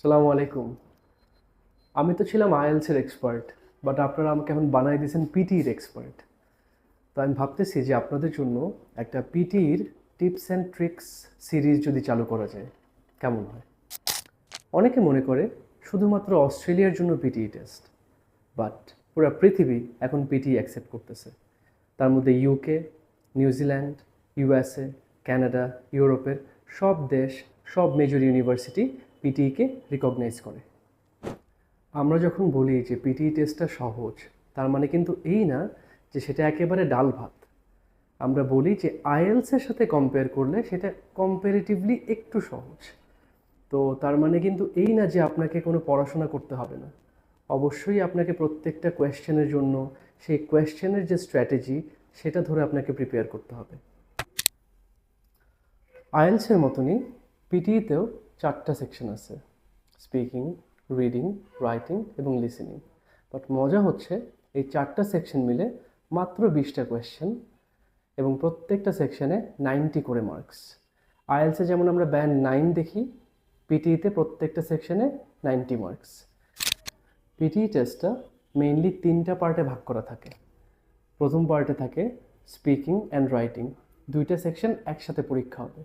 সালামু আলাইকুম। আমি তো ছিলাম আইএলসের এক্সপার্ট বাট আপনারা আমাকে এখন বানাই দিয়েছেন পিটির এক্সপার্ট তো আমি ভাবতেছি যে আপনাদের জন্য একটা পিটির টিপস অ্যান্ড ট্রিক্স সিরিজ যদি চালু করা যায়, কেমন হয়? অনেকে মনে করে শুধুমাত্র অস্ট্রেলিয়ার জন্য পিটিই টেস্ট বাট পুরো পৃথিবী এখন পিটি অ্যাকসেপ্ট করতেছে। তার মধ্যে ইউকে নিউজিল্যান্ড ইউএসএ কানাডা ইউরোপের সব দেশ, সব মেজর ইউনিভার্সিটি পিটিইকে রিকগনাইজ করে। আমরা যখন বলি যে পিটি টেস্টটা সহজ, তার মানে কিন্তু এই না যে সেটা একেবারে ডাল ভাত। আমরা বলি যে আইএলসের সাথে কম্পেয়ার করলে সেটা কম্পারেটিভলি একটু সহজ। তো তার মানে কিন্তু এই না যে আপনাকে কোনো পড়াশোনা করতে হবে না। অবশ্যই আপনাকে প্রত্যেকটা কোয়েশ্চেনের জন্য সেই কোয়েশ্চেনের যে স্ট্র্যাটেজি সেটা ধরে আপনাকে প্রিপেয়ার করতে হবে। আইএলসের মতনই পিটিইতেও চারটা সেকশন আছে। স্পিকিং রিডিং রাইটিং এবং লিসেনিং বাট মজা হচ্ছে, এই চারটা সেকশন মিলে মাত্র বিশটা কোয়েশ্চেন এবং প্রত্যেকটা সেকশনে নাইনটি করে মার্কস আইএলসে যেমন আমরা ব্যান্ড নাইন দেখি পিটিইতে প্রত্যেকটা সেকশনে নাইনটি মার্কস পিটিই টেস্টটা মেইনলি তিনটা পার্টে ভাগ করা থাকে। প্রথম পার্টে থাকে স্পিকিং অ্যান্ড রাইটিং দুইটা সেকশন একসাথে পরীক্ষা হবে।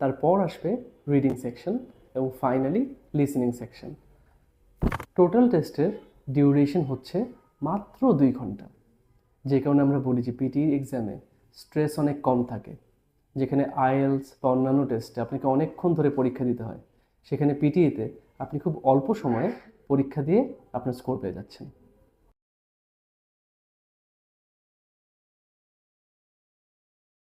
তারপর আসবে রিডিং সেকশন এবং ফাইনালি লিসেনিং সেকশন টোটাল টেস্টের ডিউরেশন হচ্ছে মাত্র দুই ঘণ্টা। যে কারণে আমরা বলি যে পিটি এক্সামে স্ট্রেস অনেক কম থাকে। যেখানে আইএলস বা অন্যান্য টেস্টে আপনাকে অনেকক্ষণ ধরে পরীক্ষা দিতে হয়। সেখানে পিটিএতে আপনি খুব অল্প সময়ে পরীক্ষা দিয়ে আপনার স্কোর পেয়ে যাচ্ছেন।